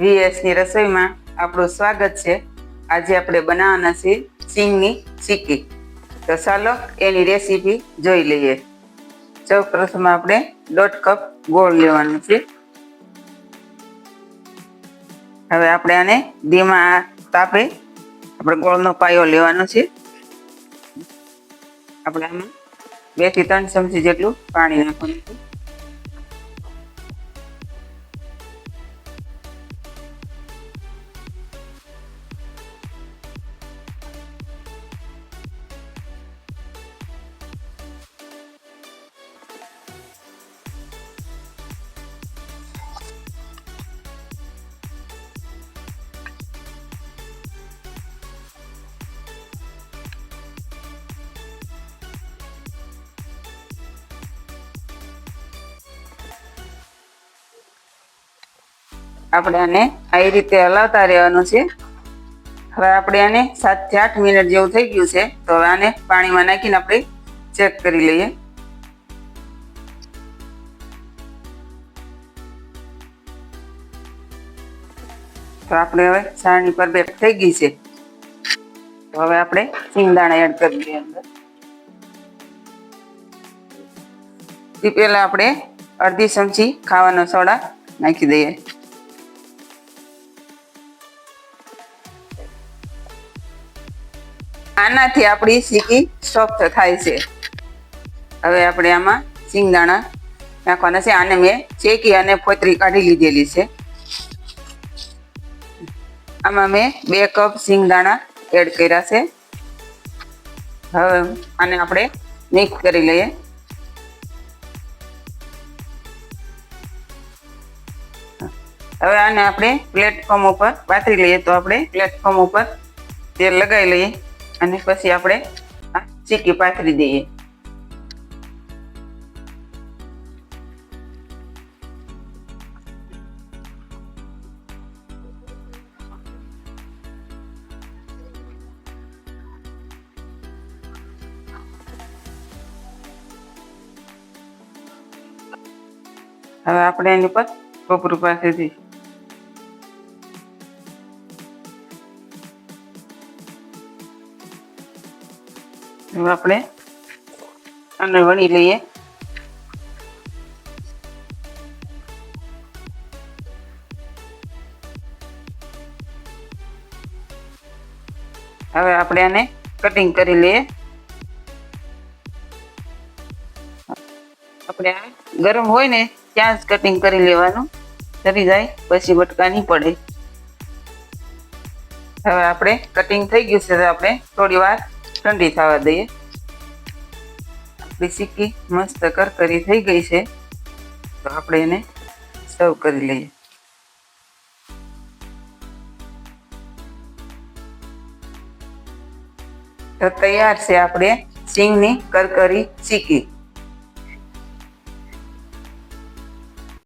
વીએસની રસોઈમાં આપણું સ્વાગત છે. આજે આપણે બનાવવાના છે સિંગની ચીકી. તો ચાલો એની રેસીપી જોઈ લઈએ. સૌ પ્રથમ આપણે દોઢ કપ ગોળ લેવાનું છે. હવે આપણે આને ધીમા તાપે આપણે ગોળનો પાયો લેવાનો છે. આપણે આમાં બેથી ત્રણ ચમચી જેટલું પાણી નાખવાનું છે. આપણે આને આવી રીતે હલાવતા રહેવાનું છે. હવે આપણે આને સાતથી આઠ મિનિટ જેવું થઈ ગયું છે. તો હવે આને પાણીમાં નાખીને આપણે ચેક કરી લઈએ. તો આપણે હવે સારણી પર બે થઈ ગઈ છે. તો હવે આપણે સિંગદાણા એડ કરી દઈએ અંદર. તે પહેલાં આપણે અડધી ચમચી ખાવાનો સોડા નાખી દઈએ. આનાથી આપણી સીકી સોફ્ટ થાય છે. હવે આપણે આમાં સિંગદાણા નાખવાના છે. આને મેં ચેકી અને ફોતરી કાઢી લીધેલી છે. આમાં મેં બે કપ સિંગદાણા એડ કર્યા છે. હવે આને આપણે મિક્સ કરી લઈએ. હવે આને આપણે પ્લેટફોર્મ ઉપર પાથરી લઈએ. તો આપણે પ્લેટફોર્મ ઉપર તેલ લગાવી લઈએ. અને પછી આપણે ચીકી પાથરી દઈએ. હવે આપણે એની ઉપર કોપરું પાસેથી હવે આપણે આને વણી લઈએ. હવે આપણે આને કટિંગ કરી લઈએ. આપણે આ ગરમ હોય ને ત્યાં જ કટિંગ કરી લેવાનું. સરી જાય, પછી બટકા નહીં પડે. હવે આપણે કટિંગ થઈ ગયું છે, તો આપણે થોડી વાર ઠંડી થવા દઈએ. આપણી સિક્કી મસ્ત કરકરી થઈ ગઈ છે. તો આપણે એને સર્વ કરી લઈએ. તો તૈયાર છે આપણે સિંગની કરકરી ચીકી